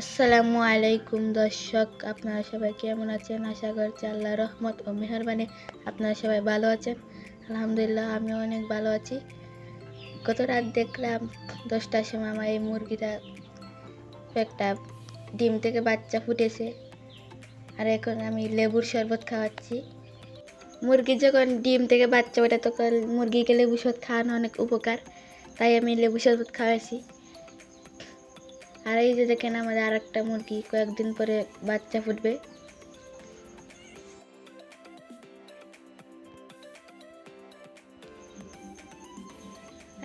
আসসালামু আলাইকুম দর্শক, আপনারা সবাই কেমন আছেন? আশা করছি আল্লাহ রহমত ও মেহরবানি আপনারা সবাই ভালো আছেন। আলহামদুলিল্লাহ, আমিও অনেক ভালো আছি। গত রাত দেখলাম দশটার সময় আমার এই মুরগিটা একটা ডিম থেকে বাচ্চা ফুটেছে। আর এখন আমি লেবুর শরবত খাওয়াচ্ছি। মুরগি যখন ডিম থেকে বাচ্চা ওঠে তখন মুরগিকে লেবু শরবত খাওয়ানো অনেক উপকার। তাই আমি লেবু শরবত খাওয়াইছি। আর এই যে দেখেন আমাদের আর একটা মুরগি, কয়েকদিন পরে বাচ্চা ফুটবে।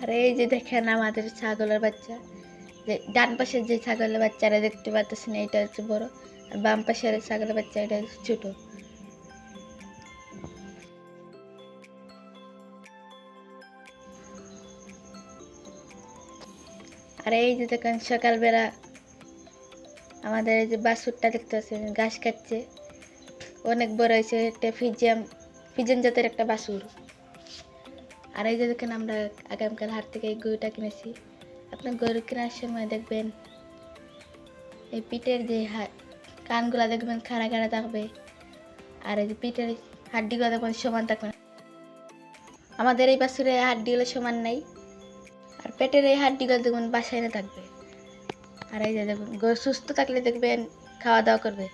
আর এই যে দেখেন আমাদের ছাগলের বাচ্চা। যে ডান পাশের যে ছাগলের বাচ্চারা দেখতে পাচ্ছেন এটা হচ্ছে বড়। আর বাম পাশের ছাগলের বাচ্চা, এটা হচ্ছে ছোট। আর এই যে দেখেন সকালবেলা আমাদের এই যে বাছুরটা দেখতে পাচ্ছেন, ঘাস খাচ্ছে। অনেক বড় হয়েছে, একটা ফিজিয়াম ফিজেন জাতের একটা বাছুর আর এই যে দেখেন আমরা আগামীকাল হাট থেকে এই গরুটা কিনেছি। আপনার গরু কেনার সময় দেখবেন এই পিঠের যে কানগুলা দেখবেন খাড়া খাড়া থাকবে। আর এই যে পিঠের হাড্ডিগুলো দেখবেন সমান থাকবে আমাদের এই বাছুরের হাড্ডিগুলো সমান নাই। আর পেটের এই হাড্ডিগুলো দেখবেন বাসায় না থাকবে। আর এই যে গরু সুস্থ থাকলে দেখবেন খাওয়া দাওয়া করবে।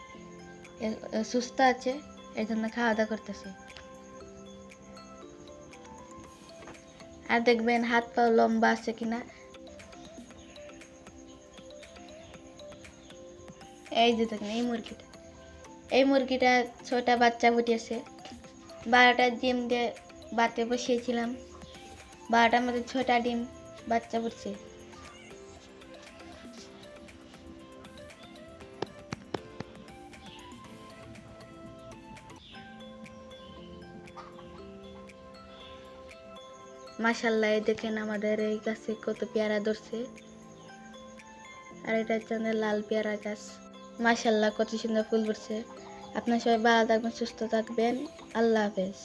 সুস্থ আছে, এই জন্য খাওয়া দাওয়া করতেছে। আর দেখবেন হাত পা লম্বা আছে কিনা। এই যে দেখেন, এই মুরগিটা। এই মুরগিটা ছটা বাচ্চা ফুটিয়েছে। বারোটা ডিম দিয়ে বাতে বসিয়েছিলাম। বারোটার মধ্যে ছটা ডিম বাচ্চা ফুটছে মাসাল্লাহ দেখেন আমাদের এই গাছে কত পেয়ারা ধরছে। আর এটা হচ্ছে আমাদের লাল পেয়ারা গাছ। মাসাল্লাহ কত সুন্দর ফুল ফুটছে আপনার সবাই ভালো থাকবেন, সুস্থ থাকবেন। আল্লাহ হাফেজ।